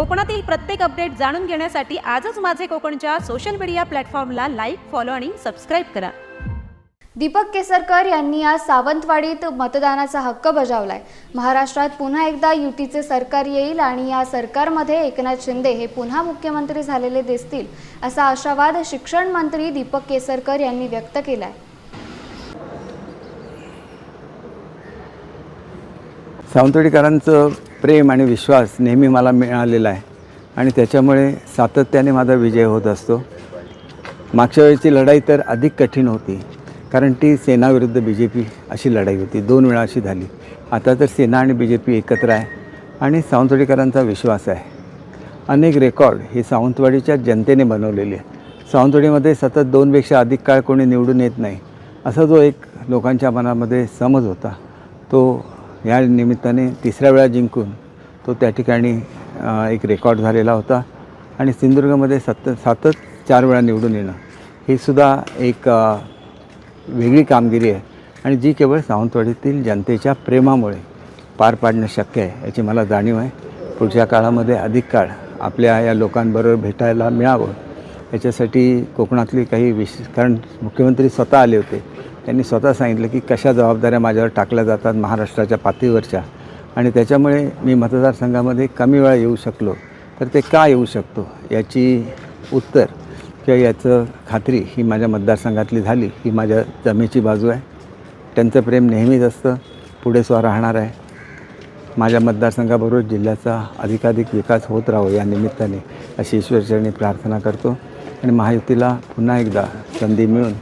कोकणातील प्रत्येक अपडेट जाणून घेण्यासाठी आजच माझे कोकणच्या सोशल मीडिया प्लॅटफॉर्मला लाईक फॉलो आणि सबस्क्राईब करा. दीपक केसरकर यांनी आज सावंतवाडीत मतदानाचा हक्क बजावलाय. महाराष्ट्रात पुन्हा एकदा युतीचे सरकार येईल आणि या सरकारमध्ये एकनाथ शिंदे हे पुन्हा मुख्यमंत्री झालेले दिसतील असा आशावाद शिक्षण मंत्री दीपक केसरकर यांनी व्यक्त केलाय. सावंतवाडीकरांचं प्रेम आणि विश्वास नेहमी मला मिळालेला आहे. आणि त्याच्यामुळे सातत्याने माझा विजय होत असतो. मागच्या वेळेची लढाई तर अधिक कठीण होती. कारण ती सेनाविरुद्ध बी जे पी अशी लढाई होती. दोन वेळा अशी झाली. आता तर सेना आणि बी जे पी एकत्र आहे. आणि सावंतवाडीकरांचा विश्वास आहे. अनेक रेकॉर्ड ही सावंतवाडीच्या जनतेने बनवलेली आहे सावंतवाडीमध्ये सतत दोनपेक्षा अधिक काळ कोणी निवडून येत नाही. असा जो एक लोकांच्या मनामध्ये समज होता तो या निमित्ताने तिसऱ्या वेळा जिंकून तो त्या ठिकाणी एक रेकॉर्ड झालेला होता. आणि सिंधुदुर्गमध्ये सतत सतत चार वेळा निवडून येणं ही सुद्धा एक वेगळी कामगिरी आहे. आणि जी केवळ सावंतवाडीतील जनतेच्या प्रेमामुळे पार पाडणं शक्य आहे याची मला जाणीव आहे. पुढच्या काळामध्ये अधिक काळ आपल्या या लोकांबरोबर भेटायला मिळावं याच्यासाठी कोकणातली काही विशेष कारण मुख्यमंत्री स्वतः आले होते. त्यांनी स्वतः सांगितलं की कशा जबाबदाऱ्या माझ्यावर टाकल्या जातात महाराष्ट्राच्या पातळीवरच्या. आणि त्याच्यामुळे मी मतदारसंघामध्ये कमी वेळा येऊ शकलो. तर ते का येऊ शकतो याची उत्तर किंवा याचं खात्री ही माझ्या मतदारसंघातली झाली. ही माझ्या जमेची बाजू आहे. त्यांचं प्रेम नेहमीच असतं. पुढे स्व राहणार आहे. माझ्या मतदारसंघाबरोबर जिल्ह्याचा अधिकाधिक विकास होत राहो या निमित्ताने अशी ईश्वरचरणी प्रार्थना करतो. आणि महायुतीला पुन्हा एकदा संधी मिळून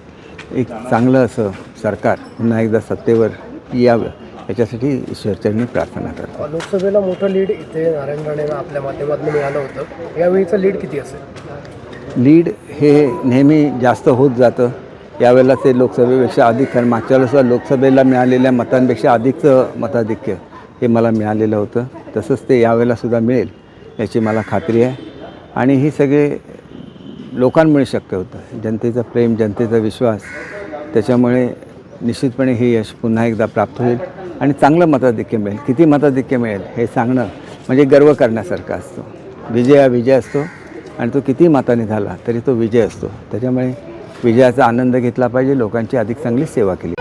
एक चांगलं असं सरकार पुन्हा एकदा सत्तेवर यावं. याच्यासाठी ईश्वरचरणी प्रार्थना करतो. लोकसभेला मोठं लीड इथे नारायण राणेंना आपल्या माध्यमातून मिळालं होतं. यावेळीचं लीड किती असेल? लीड हे नेहमी जास्त होत जातं. यावेळेला ते लोकसभेपेक्षा अधिक कारण मागच्या वेळेस लोकसभेला मिळालेल्या मतांपेक्षा अधिकचं मताधिक्य हे मला मिळालेलं होतं. तसंच ते यावेळेला सुद्धा मिळेल याची मला खात्री आहे. आणि ही सगळे लोकांमुळे शक्य होतं. जनतेचं प्रेम जनतेचा विश्वास त्याच्यामुळे निश्चितपणे हे यश पुन्हा एकदा प्राप्त होईल आणि चांगलं मताधिक्य मिळेल. किती मताधिक्य मिळेल हे सांगणं म्हणजे गर्व करण्यासारखं असतो. विजय हा विजय असतो आणि तो किती मताने झाला तरी तो विजय असतो. त्याच्यामुळे विजयाचा आनंद घेतला पाहिजे लोकांची अधिक चांगली सेवा केली